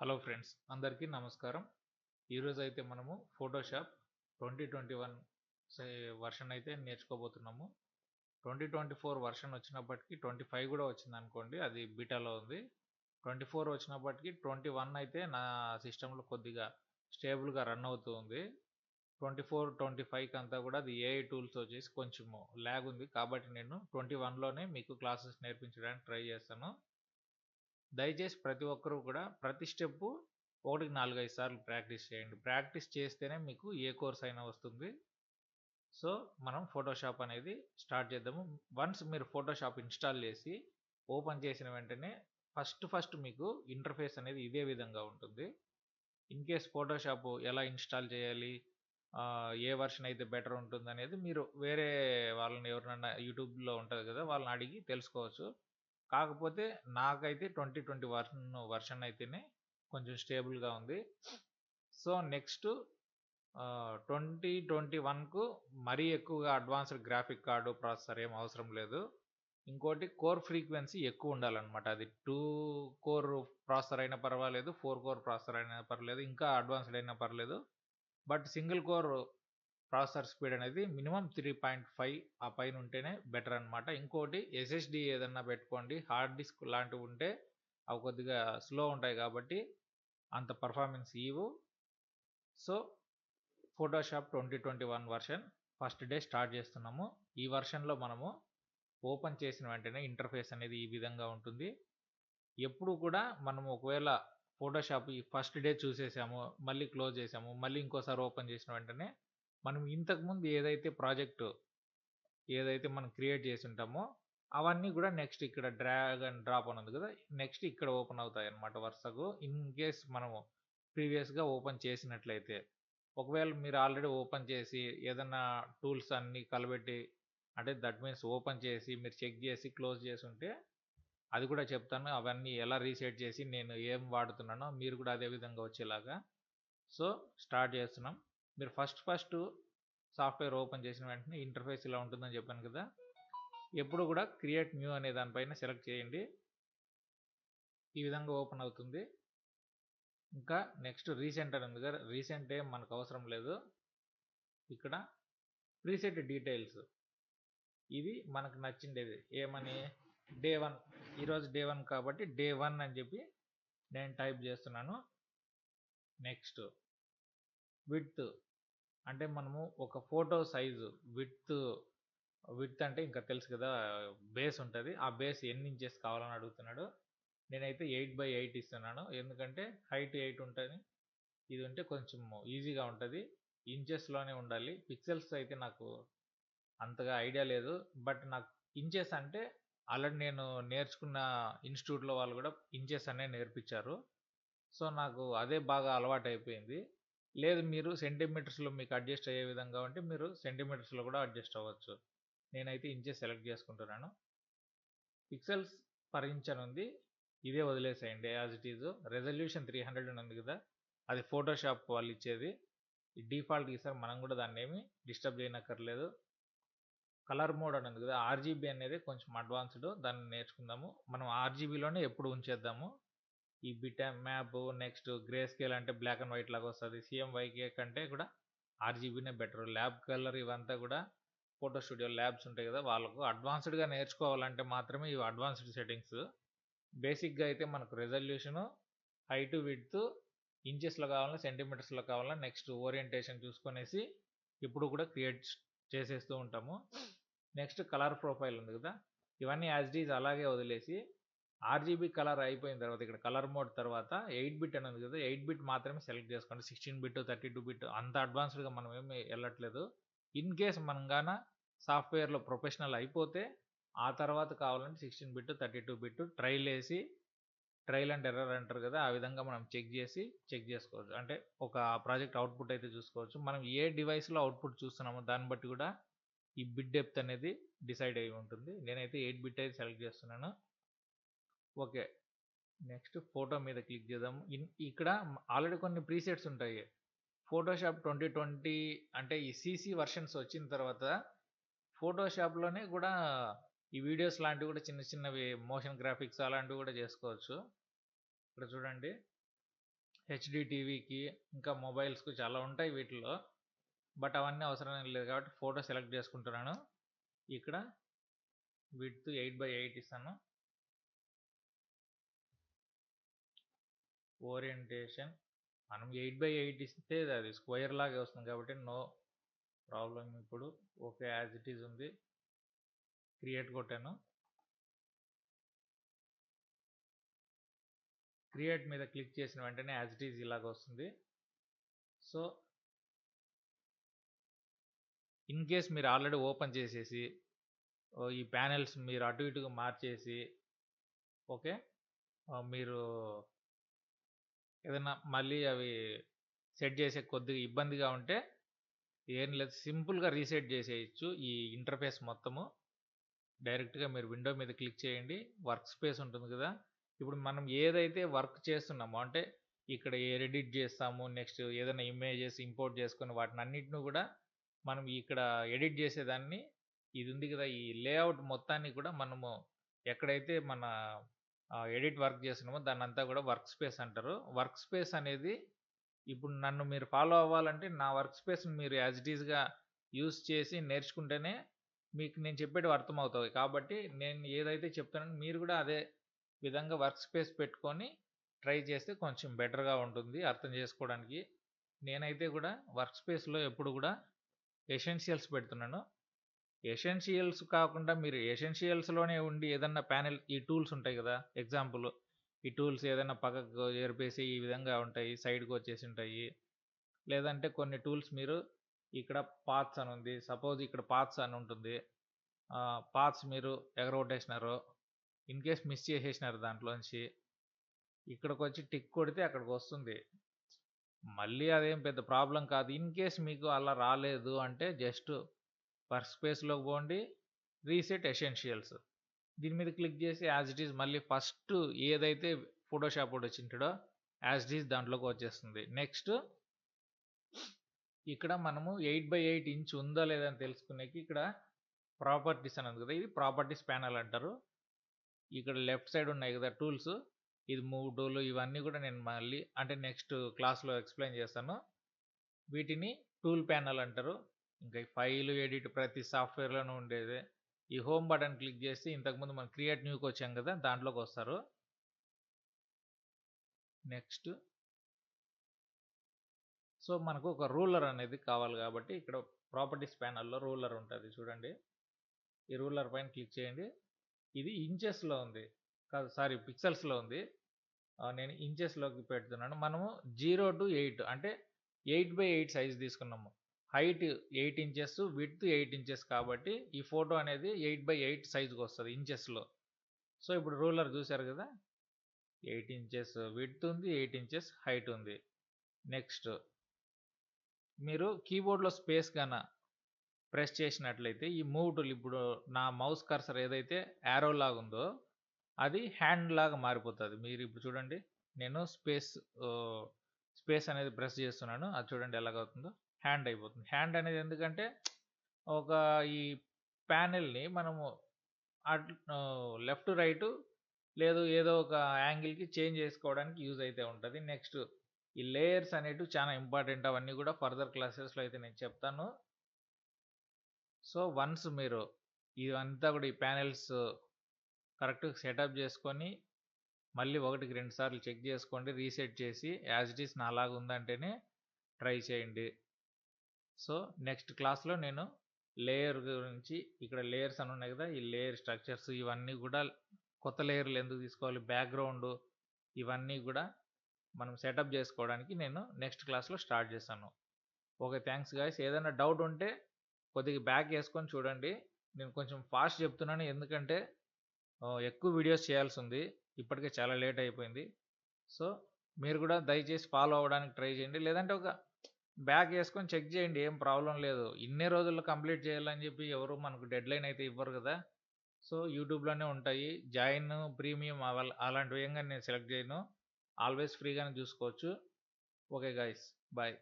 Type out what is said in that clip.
Hello friends అందరికీ నమస్కారం. ఈరోజు అయితే మనము Photoshop twenty twenty one version అయితే నేర్చుకోబోతున్నాము. ట్వంటీ ట్వంటీ ఫోర్ వర్షన్ వచ్చినప్పటికీ ట్వంటీ ఫైవ్ కూడా వచ్చింది అనుకోండి అది బీటాలో ఉంది. ట్వంటీ ఫోర్ వచ్చినప్పటికీ ట్వంటీ వన్ అయితే నా సిస్టంలో కొద్దిగా స్టేబుల్గా రన్ అవుతూ ఉంది. ట్వంటీ ఫోర్ ట్వంటీ ఫైవ్కి అంతా కూడా అది ఏఐ టూల్స్ వచ్చేసి కొంచెము ల్యాగ్ ఉంది కాబట్టి నేను ట్వంటీ వన్లోనే మీకు క్లాసెస్ నేర్పించడానికి ట్రై చేస్తాను. దయచేసి ప్రతి ఒక్కరూ కూడా ప్రతి స్టెప్పు ఒకటికి నాలుగైదు సార్లు ప్రాక్టీస్ చేయండి. ప్రాక్టీస్ చేస్తేనే మీకు ఏ కోర్స్ అయినా వస్తుంది. సో మనం ఫోటోషాప్ అనేది స్టార్ట్ చేద్దాము. వన్స్ మీరు ఫోటోషాప్ ఇన్స్టాల్ చేసి ఓపెన్ చేసిన వెంటనే ఫస్ట్ ఫస్ట్ మీకు ఇంటర్ఫేస్ అనేది ఇదే విధంగా ఉంటుంది. ఇన్ కేస్ ఫోటోషాప్ ఎలా ఇన్స్టాల్ చేయాలి ఏ వర్షన్ అయితే బెటర్ ఉంటుంది అనేది మీరు వేరే వాళ్ళని ఎవరినైనా యూట్యూబ్లో ఉంటుంది కదా వాళ్ళని అడిగి తెలుసుకోవచ్చు. కాకపోతే నాకైతే ట్వంటీ ట్వంటీ వర్షన్ వర్షన్ అయితేనే కొంచెం స్టేబుల్గా ఉంది. సో నెక్స్ట్ ట్వంటీ ట్వంటీ వన్కు మరీ ఎక్కువగా అడ్వాన్స్డ్ గ్రాఫిక్ కార్డు ప్రాసెసర్ ఏం అవసరం లేదు. ఇంకోటి కోర్ ఫ్రీక్వెన్సీ ఎక్కువ ఉండాలన్నమాట. అది టూ కోర్ ప్రాసెసర్ అయినా పర్వాలేదు ఫోర్ కోర్ ప్రాసెసర్ అయినా పర్లేదు ఇంకా అడ్వాన్స్డ్ అయినా పర్లేదు but single core processor speed అనేది మినిమం త్రీ పాయింట్ ఫైవ్ ఆ పైన ఉంటేనే బెటర్ అనమాట ఇంకోటి ఎస్ఎస్డి ఏదన్నా పెట్టుకోండి. హార్డ్ డిస్క్ లాంటివి ఉంటే అవి కొద్దిగా స్లో ఉంటాయి కాబట్టి అంత పర్ఫార్మెన్స్ ఇవ్వు. So Photoshop twenty twenty one version first day start చేస్తున్నాము. ఈ వర్షన్లో మనము ఓపెన్ చేసిన వెంటనే ఇంటర్ఫేస్ అనేది ఈ విధంగా ఉంటుంది. ఎప్పుడు కూడా మనం ఒకవేళ ఫోటోషాప్ ఈ ఫస్ట్ డే చూసేసాము మళ్ళీ క్లోజ్ చేసాము మళ్ళీ ఇంకోసారి ఓపెన్ చేసిన వెంటనే మనం ఇంతకుముందు ఏదైతే ప్రాజెక్టు ఏదైతే మనం క్రియేట్ చేసి ఉంటామో అవన్నీ కూడా నెక్స్ట్ ఇక్కడ డ్రాగ్ అండ్ డ్రాప్ అని ఉంది కదా నెక్స్ట్ ఇక్కడ ఓపెన్ అవుతాయి అన్నమాట వరుసకు. ఇన్ కేస్ మనము ప్రీవియస్గా ఓపెన్ చేసినట్లయితే ఒకవేళ మీరు ఆల్రెడీ ఓపెన్ చేసి ఏదన్నా టూల్స్ అన్నీ కలబెట్టి అంటే దట్ మీన్స్ ఓపెన్ చేసి మీరు చెక్ చేసి క్లోజ్ చేసి ఉంటే అది కూడా చెప్తాను. అవన్నీ ఎలా రీసెట్ చేసి నేను ఏం వాడుతున్నానో మీరు కూడా అదే విధంగా వచ్చేలాగా. సో స్టార్ట్ చేస్తున్నాం. మీరు ఫస్ట్ ఫస్ట్ సాఫ్ట్వేర్ ఓపెన్ చేసిన వెంటనే ఇంటర్ఫేస్ ఇలా ఉంటుందని చెప్పాను కదా! ఎప్పుడు కూడా క్రియేట్ న్యూ అనే దానిపైన సెలెక్ట్ చేయండి. ఈ విధంగా ఓపెన్ అవుతుంది. ఇంకా నెక్స్ట్ రీసెంట్ అని ఉంది కదా! రీసెంట్ ఏం మనకు అవసరం లేదు. ఇక్కడ ప్రీసెట్ డీటెయిల్స్. ఇది మనకు నచ్చిండేది. ఏమని? Day one. ఈరోజు డే వన్ కాబట్టి డే వన్ అని చెప్పి నేను టైప్ చేస్తున్నాను. నెక్స్ట్ విత్ అంటే మనము ఒక ఫోటో సైజు విత్ విత్ అంటే ఇంకా తెలుసు కదా బేస్ ఉంటుంది. ఆ బేస్ ఎన్ని ఇంచెస్ కావాలని అడుగుతున్నాడు. నేనైతే ఎయిట్ బై ఎయిట్ ఇస్తున్నాను. ఎందుకంటే హైట్ ఎయిట్ ఉంటుంది. ఇది ఉంటే కొంచెం ఈజీగా ఉంటుంది. ఇంచెస్లోనే ఉండాలి. పిక్సెల్స్ అయితే నాకు అంతగా ఐడియా లేదు. బట్ నాకు ఇంచెస్ అంటే ఆల్రెడీ నేను నేర్చుకున్న ఇన్స్టిట్యూట్లో వాళ్ళు కూడా ఇంచెస్ అనే నేర్పించారు. సో నాకు అదే బాగా అలవాటు అయిపోయింది లేదు మీరు సెంటీమీటర్స్లో మీకు అడ్జస్ట్ అయ్యే విధంగా ఉంటే మీరు సెంటీమీటర్స్లో కూడా అడ్జస్ట్ అవ్వచ్చు. నేనైతే ఇంచెస్ సెలెక్ట్ చేసుకుంటున్నాను. పిక్సెల్స్ పర్ ఇంచ్ అని ఉంది. ఇదే వదిలేసేయండి as it is resolution three hundred అని ఉంది కదా అది ఫోటోషాప్ వాళ్ళు ఇచ్చేది. డిఫాల్ట్ ఈసారి మనం కూడా దాన్ని ఏమి డిస్టర్బ్ చేయనక్కర్లేదు. కలర్ మోడ్ అని ఉంది కదా ఆర్జీబీ అనేది కొంచెం అడ్వాన్స్డ్ దాన్ని నేర్చుకుందాము. మనం ఆర్జీబీలోనే ఎప్పుడు ఉంచేద్దాము. ఈ bitmap next grey scale అంటే బ్లాక్ అండ్ వైట్ లాగా వస్తుంది. సిఎంవైకే కంటే కూడా ఆర్జీబీనే బెటర్. ల్యాబ్ కలర్ ఇవంతా కూడా ఫోటో స్టూడియో ల్యాబ్స్ ఉంటాయి కదా వాళ్ళకు అడ్వాన్స్డ్గా నేర్చుకోవాలంటే మాత్రమే ఇవి అడ్వాన్స్డ్ సెట్టింగ్స్ బేసిక్గా అయితే మనకు రెజల్యూషను హైట్ విడ్త్ ఇంచెస్లో కావాలన్నా సెంటీమీటర్స్లో కావాలన్నా నెక్స్ట్ ఓరియంటేషన్ చూసుకొనేసి ఇప్పుడు కూడా క్రియేట్ చేసేస్తూ ఉంటాము. నెక్స్ట్ కలర్ ప్రొఫైల్ ఉంది కదా ఇవన్నీ యాజ్ డీజ్ అలాగే వదిలేసి ఆర్జీబీ కలర్ అయిపోయిన తర్వాత ఇక్కడ కలర్ మోడ్ తర్వాత ఎయిట్ బిట్ అని ఉంది కదా ఎయిట్ బిట్ మాత్రమే సెలెక్ట్ చేసుకోండి. Sixteen bit thirty two bit అంత అడ్వాన్స్డ్గా మనం ఏమి వెళ్ళట్లేదు. ఇన్ కేస్ మనం గాన సాఫ్ట్వేర్లో ప్రొఫెషనల్ అయిపోతే ఆ తర్వాత కావాలంటే sixteen bit thirty two bit trial వేసి ట్రైల్ అండ్ ఎర్రర్ అంటారు కదా ఆ విధంగా మనం చెక్ చేసి చెక్ చేసుకోవచ్చు. అంటే ఒక ప్రాజెక్ట్ అవుట్పుట్ అయితే చూసుకోవచ్చు. మనం ఏ డివైస్లో అవుట్పుట్ చూస్తున్నామో దాన్ని బట్టి కూడా ఈ బిట్ డెప్త్ అనేది డిసైడ్ అయి ఉంటుంది. నేనైతే ఎయిట్ బిట్ అయితే సెలెక్ట్ చేస్తున్నాను. ఓకే. నెక్స్ట్ ఫోటో మీద క్లిక్ చేద్దాం. ఇక్కడ ఆల్రెడీ కొన్ని ప్రీసెట్స్ ఉంటాయి. ఫోటోషాప్ ట్వంటీ ట్వంటీ అంటే ఈ సీసీ వర్షన్స్ వచ్చిన తర్వాత ఫోటోషాప్లోనే కూడా ఈ వీడియోస్ లాంటివి కూడా చిన్న చిన్నవి మోషన్ గ్రాఫిక్స్ అలాంటివి కూడా చేసుకోవచ్చు. ఇక్కడ చూడండి. హెచ్డి టీవీకి ఇంకా మొబైల్స్కి చాలా ఉంటాయి వీటిలో బట్ అవన్నీ అవసరం లేదు కాబట్టి ఫోటో సెలెక్ట్ చేసుకుంటున్నాను. ఇక్కడ విత్ ఎయిట్ బై ఎయిట్ ఇస్తాను. ఓరియంటేషన్. మనం ఎయిట్ బై ఎయిట్ ఇస్తే అది స్క్వేర్ లాగే వస్తుంది కాబట్టి నో ప్రాబ్లం ఇప్పుడు. ఓకే యాజ్ ఇట్ ఈజ్ ఉంది. క్రియేట్ కొట్టాను. క్రియేట్ మీద క్లిక్ చేసిన వెంటనే యాజ్ ఇట్ ఈజ్ ఇలాగ వస్తుంది. సో ఇన్ కేస్ మీరు ఆల్రెడీ ఓపెన్ చేసేసి ఈ ప్యానెల్స్ మీరు అటు ఇటుగా మార్చేసి ఓకే మీరు ఏదైనా మళ్ళీ అవి సెట్ చేసే కొద్దిగా ఇబ్బందిగా ఉంటే ఏం లేదు. సింపుల్గా రీసెట్ చేసేయచ్చు ఈ ఇంటర్ఫేస్ మొత్తము. డైరెక్ట్గా మీరు విండో మీద క్లిక్ చేయండి. వర్క్ స్పేస్ ఉంటుంది కదా! ఇప్పుడు మనం ఏదైతే వర్క్ చేస్తున్నామో అంటే ఇక్కడ ఎడిట్ చేస్తాము నెక్స్ట్ ఏదైనా ఇమేజెస్ ఇంపోర్ట్ చేసుకొని వాటిని అన్నిటిని కూడా మనం ఇక్కడ ఎడిట్ చేసేదాన్ని. ఇది ఉంది కదా! ఈ లేఅవుట్ మొత్తాన్ని కూడా మనము ఎక్కడైతే మన ఎడిట్ వర్క్ చేస్తున్నామో దాని అంతా కూడా వర్క్ స్పేస్ అంటారు. వర్క్ స్పేస్ అనేది ఇప్పుడు నన్ను మీరు ఫాలో అవ్వాలంటే నా వర్క్ స్పేస్ని మీరు యాజ్ ఇట్ ఈస్గా యూస్ చేసి నేర్చుకుంటేనే మీకు నేను చెప్పేటివి అర్థమవుతుంది. కాబట్టి నేను ఏదైతే చెప్తానో మీరు కూడా అదే విధంగా వర్క్ స్పేస్ పెట్టుకొని ట్రై చేస్తే కొంచెం బెటర్గా ఉంటుంది అర్థం చేసుకోవడానికి. నేనైతే కూడా వర్క్ స్పేస్లో ఎప్పుడు కూడా ఎసెన్షియల్స్ పెడుతున్నాను. ఎసెన్షియల్స్ కాకుండా మీరు ఎసెన్షియల్స్లోనే ఉండి ఏదన్నా ప్యానెల్ ఈ టూల్స్ ఉంటాయి కదా ఎగ్జాంపుల్. ఈ టూల్స్ ఏదైనా పక్కకు ఏరిపేసి ఈ విధంగా ఉంటాయి సైడ్కి వచ్చేసి ఉంటాయి. లేదంటే కొన్ని టూల్స్ మీరు ఇక్కడ పాత్స్ అని ఉంది సపోజ్ ఇక్కడ పాత్స్ అని ఉంటుంది. పాత్స్ మీరు ఎగరగొట్టేసినారు ఇన్ కేస్ మిస్ చేసేసినారు దాంట్లోంచి ఇక్కడికి వచ్చి టిక్ కొడితే అక్కడికి వస్తుంది. మళ్ళీ అదేం పెద్ద ప్రాబ్లం కాదు. ఇన్ కేస్ మీకు అలా రాలేదు అంటే జస్ట్ వర్క్ స్పేస్లోకి పోండి రీసెట్ ఎసెన్షియల్స్. దీని మీద క్లిక్ చేసి యాజ్ ఇట్ ఈజ్ మళ్ళీ ఫస్ట్ ఏదైతే ఫోటోషాప్ ఒకటి వచ్చింటాడో యాజ్ ఇట్ ఈజ్ దాంట్లోకి వచ్చేస్తుంది. నెక్స్ట్ ఇక్కడ మనము ఎయిట్ బై ఎయిట్ ఇంచ్ ఉందా లేదా అని తెలుసుకునేకి ఇక్కడ ప్రాపర్టీస్ అనేది కదా ఇది ప్రాపర్టీస్ ప్యానల్ అంటారు. ఇక్కడ లెఫ్ట్ సైడ్ ఉన్నాయి కదా టూల్స్ ఇది మూవ్ టూల్ ఇవన్నీ కూడా నేను మళ్ళీ అంటే నెక్స్ట్ క్లాస్లో ఎక్స్ప్లెయిన్ చేస్తాను. వీటిని టూల్ ప్యానల్ అంటారు. ఇంకా ఫైల్ ఎడిట్ ప్రతి సాఫ్ట్వేర్లోనూ ఉండేది. ఈ హోమ్ బటన్ క్లిక్ చేసి ఇంతకుముందు మనం క్రియేట్ న్యూకి వచ్చాం కదా! దాంట్లోకి వస్తారు. నెక్స్ట్. సో మనకు ఒక రూలర్ అనేది కావాలి కాబట్టి ఇక్కడ ప్రాపర్టీస్ ప్యానల్లో రూలర్ ఉంటుంది చూడండి. ఈ రూలర్ పైన క్లిక్ చేయండి. ఇది ఇంచెస్లో ఉంది. కాదు సారీ పిక్సెల్స్లో ఉంది. నేను ఇంచెస్లోకి పెడుతున్నాను. మనము జీరో టు ఎయిట్ అంటే ఎయిట్ బై ఎయిట్ సైజ్ తీసుకున్నాము. Height eight inches width eight inches కాబట్టి ఈ ఫోటో అనేది ఎయిట్ బై ఎయిట్ సైజుకి వస్తుంది ఇంచెస్లో. సో ఇప్పుడు రూలర్ చూసారు కదా? ఎయిట్ ఇంచెస్ విడ్త్ ఉంది ఎయిట్ ఇంచెస్ హైట్ ఉంది. నెక్స్ట్. మీరు కీబోర్డ్లో స్పేస్ కన్నా ప్రెస్ చేసినట్లయితే ఈ మూవ్ టూల్ ఇప్పుడు నా మౌస్ కర్సర్ ఏదైతే యారో లాగా ఉందో అది హ్యాండ్ లాగా మారిపోతుంది. మీరు ఇప్పుడు చూడండి నేను స్పేస్ స్పేస్ అనేది ప్రెస్ చేస్తున్నాను. అది చూడండి ఎలాగవుతుందో. హ్యాండ్ అయిపోతుంది. హ్యాండ్ అనేది ఎందుకంటే ఒక ఈ ప్యానెల్ని మనము లెఫ్ట్ రైట్ లేదు ఏదో ఒక యాంగిల్కి చేంజ్ చేసుకోవడానికి యూజ్ అయితే ఉంటుంది. నెక్స్ట్ ఈ లేయర్స్ అనేటివి చాలా ఇంపార్టెంట్. అవన్నీ కూడా ఫర్దర్ క్లాసెస్లో అయితే నేను చెప్తాను. సో వన్స్ మీరు ఇదంతా కూడా ఈ ప్యానెల్స్ కరెక్ట్గా సెటప్ చేసుకొని మళ్ళీ ఒకటికి రెండు సార్లు చెక్ చేసుకోండి రీసెట్ చేసి యాజ్ ఇట్ ఈస్ నాలాగా ఉందంటేనే ట్రై చేయండి. సో నెక్స్ట్ క్లాస్లో నేను లేయర్ గురించి ఇక్కడ లేయర్స్ అని ఉన్నాయి కదా ఈ లేయర్ స్ట్రక్చర్స్ ఇవన్నీ కూడా కొత్త లేయర్లు ఎందుకు తీసుకోవాలి బ్యాక్గ్రౌండ్ ఇవన్నీ కూడా మనం సెటప్ చేసుకోవడానికి నేను నెక్స్ట్ క్లాస్లో స్టార్ట్ చేశాను. Okay thanks guys. ఏదైనా డౌట్ ఉంటే కొద్దిగా బ్యాక్ వేసుకొని చూడండి. నేను కొంచెం ఫాస్ట్ చెప్తున్నాను ఎందుకంటే ఎక్కువ వీడియోస్ చేయాల్సి ఉంది. ఇప్పటికే చాలా లేట్ అయిపోయింది. సో మీరు కూడా దయచేసి ఫాలో అవ్వడానికి ట్రై చేయండి. లేదంటే ఒక బ్యాక్ వేసుకొని చెక్ చేయండి ఏం ప్రాబ్లం లేదు. ఇన్ని రోజుల్లో కంప్లీట్ చేయాలని చెప్పి ఎవరు మనకు డెడ్ లైన్ అయితే ఇవ్వరు కదా! సో యూట్యూబ్లోనే ఉంటాయి. జాయిన్ ప్రీమియం అలాంటివి ఏంగా నేను సెలెక్ట్ చేయను. ఆల్వేస్ ఫ్రీగానే చూసుకోవచ్చు. Okay guys bye.